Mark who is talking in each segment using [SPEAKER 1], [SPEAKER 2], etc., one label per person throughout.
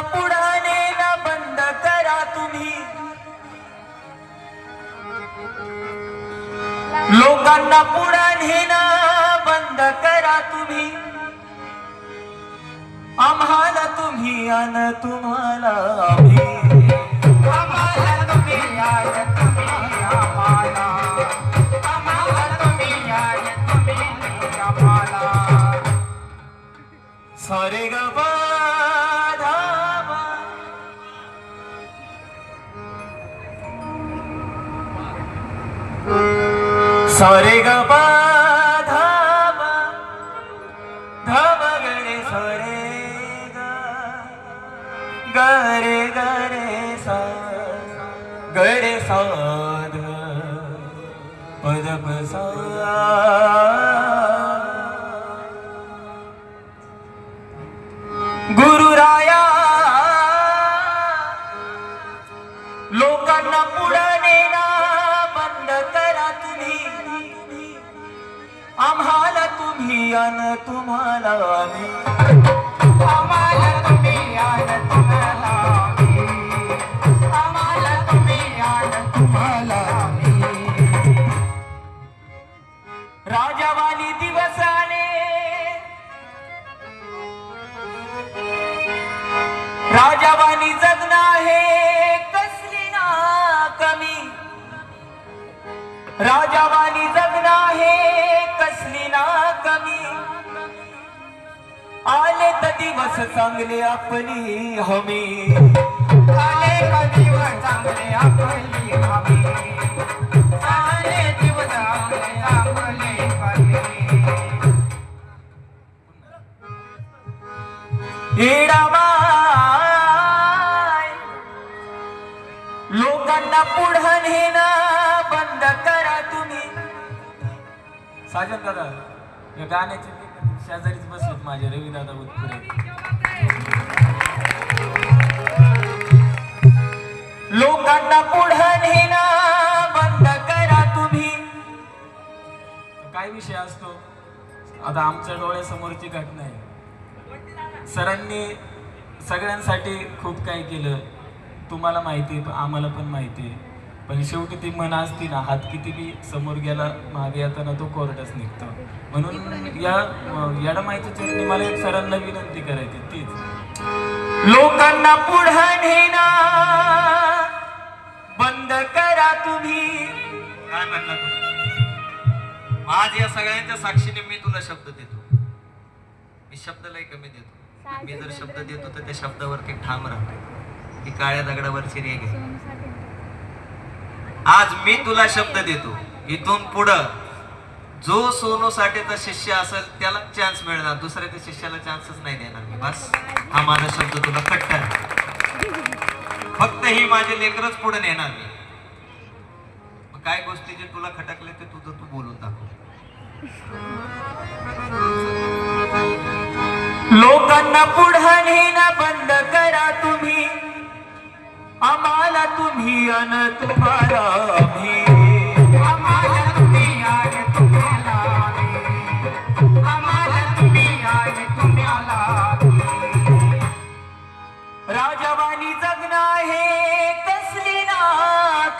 [SPEAKER 1] पुढाने ना बंद करा तुम्ही. लोकांना पुढाने ना बंद करा तुम्ही. आम्हाला तुम्ही आणि तुम्हाला आम्ही.
[SPEAKER 2] आम्हाला तुम्ही तुम्ही आम्हाला.
[SPEAKER 1] सारे ग सरे ग धामा धाम गरे सरे ग गरे गरे सा गरे साध पद पसा गुरुराया लोकांना पुढं नेणं बंद करा तुम्ही आम्हाला तुम्ही अन तुम्हाला आम्ही.
[SPEAKER 2] आम्हाला तुम्ही याय तुम्हाला आम्हाला तुम्ही तुम्हाला
[SPEAKER 1] राजावाली दिवस आले राजावाली जगणं आहे. राजावानी जगना आहे कसली ना कमी आले तर दिवस चांगले आपली हमी
[SPEAKER 2] आले का दिवस चांगले आपली हमी. आले दिवस चांगले आपली हमी.
[SPEAKER 1] येडाबाय लोकांना पुढे साजन दादा या गाण्याचे शेजारीच बसलेत माझे रवी दादा उत्पुरे. लोकांना पुढं नेणं बंद करा तुम्ही. काय विषय असतो? आता आमच्या डोळ्यासमोरची घटना आहे. सरांनी सगळ्यांसाठी खूप काही केलं. तुम्हाला माहिती आहे आम्हाला पण माहिती आहे. पण शेवटी ती मन असती ना हात किती बी समोर गेला मागे येताना तो कोरडच निघतो. म्हणून या याला माहिती चरणी मला एक सरांना विनंती करायची तीच. लोकांना पुढं नेणं बंद करा तुम्ही.
[SPEAKER 3] काय म्हणला तू? आज या सगळ्यांच्या साक्षीने मी तुला शब्द देतो. मी शब्द लय कमी देतो. मी जर शब्द देतो तर त्या शब्दावरती ठाम राहतो ती काळ्या दगडावरची रेग आहे. आज मी तुला शब्द देतो. इथून पुढं जो सोनू साठेचा शिष्य असेल त्याला चान्स मिळणार. दुसऱ्या त्या शिष्याला चान्सच नाही देणार मी. बस. हा माझा शब्द तुला कट्टर फक्त ही माझे लेकरच पुढे नेणार मी. मग काय गोष्टी जे तुला खटकले ते तुझं तू बोलून दाखव.
[SPEAKER 1] लोकांना पुढं नेणं बंद करा तुम्ही. आम्हाला तुम्ही अन तुम्हाला
[SPEAKER 2] आम्हाला तुम्ही याय तुम्हाला आम्हाला तुम्ही तुम्हाला
[SPEAKER 1] राजावानी आहे कसली ना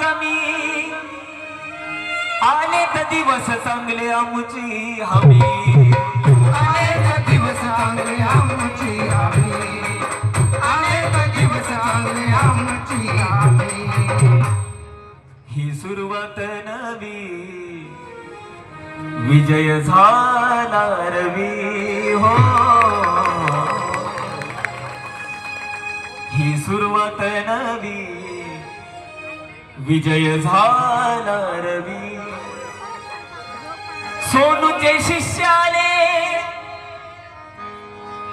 [SPEAKER 1] कमी. आले तर दिवस चांगले आमची हमी. विजय झाला रवी हो. ही सुरुवात नवी. विजय झाला रवी. सोनूचे शिष्याले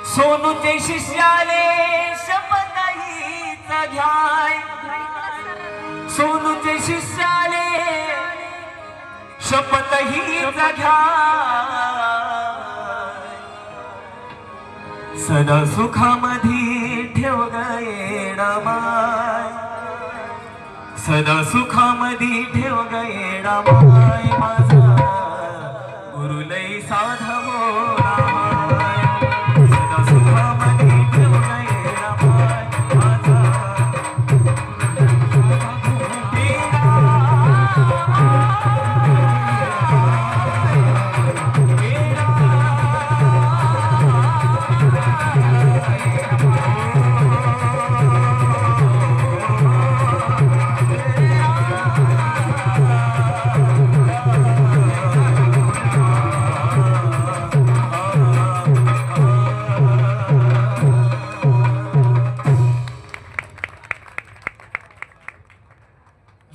[SPEAKER 1] सोनूचे शिष्याले शपथ घ्याय. सोनूचे शिष्य शपथ ही घ्या सदा सुखामध्ये ठेव गयेडामाय सदा सुखामध्ये ठेव गयेडामाय माझा. गुरुलई साधव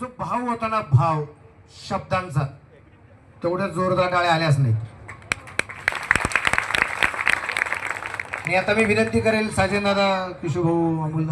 [SPEAKER 4] जो भाव होता ना भाव शब्दांचा तेवढ्या जोरदार टाळ्या आल्याच नाही आणि आता मी विनंती करेल साजन दादा किशोर भाऊ अमोल